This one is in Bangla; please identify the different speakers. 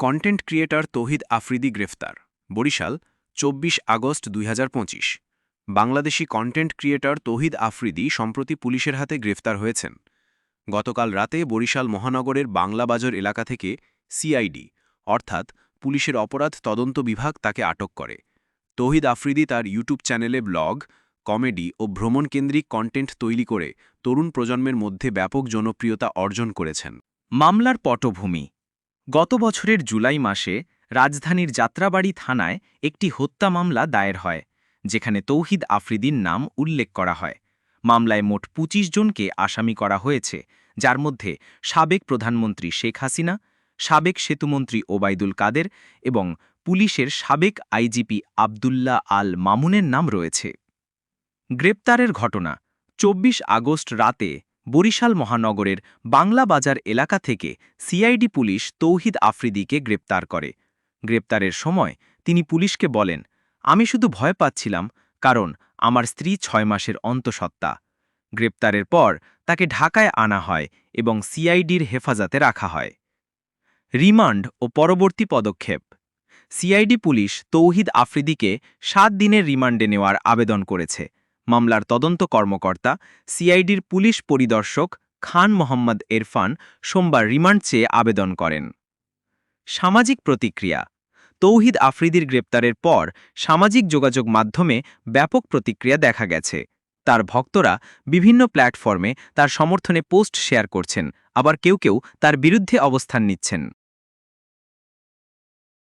Speaker 1: কন্টেন্ট ক্রিয়েটর তৌহিদ আফ্রিদি গ্রেফতার, বরিশাল, চব্বিশ আগস্ট দুই হাজার পঁচিশ। বাংলাদেশি কন্টেন্ট ক্রিয়েটর তৌহিদ আফ্রিদি সম্প্রতি পুলিশের হাতে গ্রেফতার হয়েছেন। গতকাল রাতে বরিশাল মহানগরের বাংলাবাজার এলাকা থেকে সিআইডি অর্থাৎ পুলিশের অপরাধ তদন্ত বিভাগ তাকে আটক করে। তৌহিদ আফ্রিদি তার ইউটিউব চ্যানেলে ব্লগ, কমেডি ও ভ্রমণকেন্দ্রিক কন্টেন্ট তৈরি করে তরুণ প্রজন্মের মধ্যে ব্যাপক জনপ্রিয়তা অর্জন করেছেন।
Speaker 2: মামলার পটভূমি গত বছরের জুলাই মাসে রাজধানীর যাত্রাবাড়ি থানায় একটি হত্যা মামলা দায়ের হয়, যেখানে তৌহিদ আফ্রিদির নাম উল্লেখ করা হয়। মামলায় মোট ২৫ জনকে আসামি করা হয়েছে, যার মধ্যে সাবেক প্রধানমন্ত্রী শেখ হাসিনা, সাবেক সেতুমন্ত্রী ওবায়দুল কাদের এবং পুলিশের সাবেক আইজিপি আবদুল্লাহ আল মামুনের নাম রয়েছে। গ্রেপ্তারের ঘটনা, চব্বিশ আগস্ট রাতে বরিশাল মহানগরের বাংলা বাজার এলাকা থেকে সিআইডি পুলিশ তৌহিদ আফ্রিদিকে গ্রেপ্তার করে। গ্রেপ্তারের সময় তিনি পুলিশকে বলেন, আমি শুধু ভয় পাচ্ছিলাম, কারণ আমার স্ত্রী ছয় মাসের অন্তঃসত্ত্বা। গ্রেপ্তারের পর তাকে ঢাকায় আনা হয় এবং সিআইডির হেফাজতে রাখা হয়। রিমান্ড ও পরবর্তী পদক্ষেপ। সিআইডি পুলিশ তৌহিদ আফ্রিদিকে সাত দিনের রিমান্ডে নেওয়ার আবেদন করেছে। মামলার তদন্ত কর্মকর্তা, সিআইডির পুলিশ পরিদর্শক খান মোহাম্মদ এরফান সোমবার রিমান্ড চেয়ে আবেদন করেন। সামাজিক প্রতিক্রিয়া। তৌহিদ আফ্রিদির গ্রেপ্তারের পর সামাজিক যোগাযোগ মাধ্যমে ব্যাপক প্রতিক্রিয়া দেখা গেছে। তার ভক্তরা বিভিন্ন প্ল্যাটফর্মে তার সমর্থনে পোস্ট শেয়ার করছেন, আবার কেউ কেউ তার বিরুদ্ধে অবস্থান নিচ্ছেন।